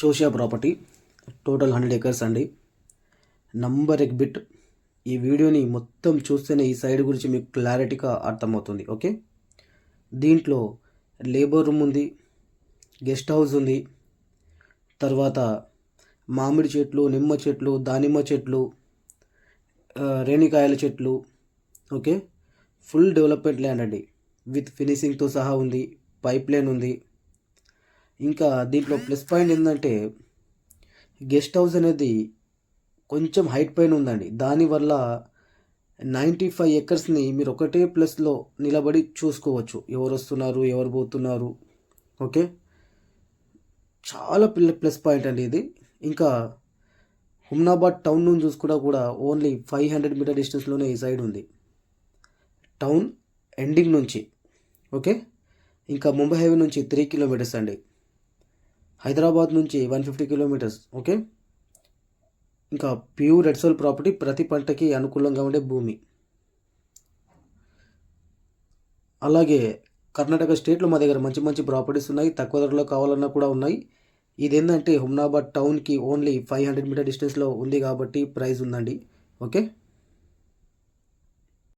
చోషియా property total hundred acres అండి. Number ఎక్ bit ఈ వీడియోని మొత్తం చూస్తేనే ఈ సైడ్ గురించి మీకు క్లారిటీగా అర్థమవుతుంది ఓకే? దీంట్లో లేబర్ రూమ్ ఉంది గెస్ట్ హౌస్ ఉంది తర్వాత మామిడి చెట్లు నిమ్మ చెట్లు దానిమ్మ చెట్లు రేణికాయల చెట్లు ఓకే? ఫుల్ డెవలప్మెంట్ ల్యాండ్ అండి విత్ ఫినిషింగ్తో సహా ఉంది పైప్ లైన్ ఉంది. ఇంకా దీంట్లో ప్లస్ పాయింట్ ఏంటంటే గెస్ట్ హౌస్ అనేది కొంచెం హైట్ పైన ఉందండి. దానివల్ల నైంటీ ఫైవ్ ఎకర్స్ని మీరు ఒకటే ప్లస్లో నిలబడి చూసుకోవచ్చు. ఎవరు వస్తున్నారు ఎవరు పోతున్నారు ఓకే? చాలా పిల్ల ప్లస్ పాయింట్ అండి ఇది. ఇంకా హుమ్నాబాద్ టౌన్ నుంచి చూసుకున్నా కూడా ఓన్లీ ఫైవ్ హండ్రెడ్ మీటర్ డిస్టెన్స్లోనే ఈ సైడ్ ఉంది. టౌన్ ఎండింగ్ నుంచి ఓకే? ఇంకా ముంబై హైవే నుంచి త్రీ కిలోమీటర్స్ అండి. హైదరాబాద్ నుంచి వన్ ఫిఫ్టీ కిలోమీటర్స్ ఓకే? ఇంకా ప్యూర్ రెడ్ సోల్ ప్రాపర్టీ ప్రతి పంటకి అనుకూలంగా ఉండే భూమి. అలాగే కర్ణాటక స్టేట్లో మా దగ్గర మంచి మంచి ప్రాపర్టీస్ ఉన్నాయి తక్కువ ధరలో కావాలన్నా కూడా ఉన్నాయి. ఇదేంటంటే హుమ్నాబాద్ టౌన్కి ఓన్లీ ఫైవ్ హండ్రెడ్ మీటర్ డిస్టెన్స్లో ఉంది కాబట్టి ప్రైస్ ఉందండి ఓకే?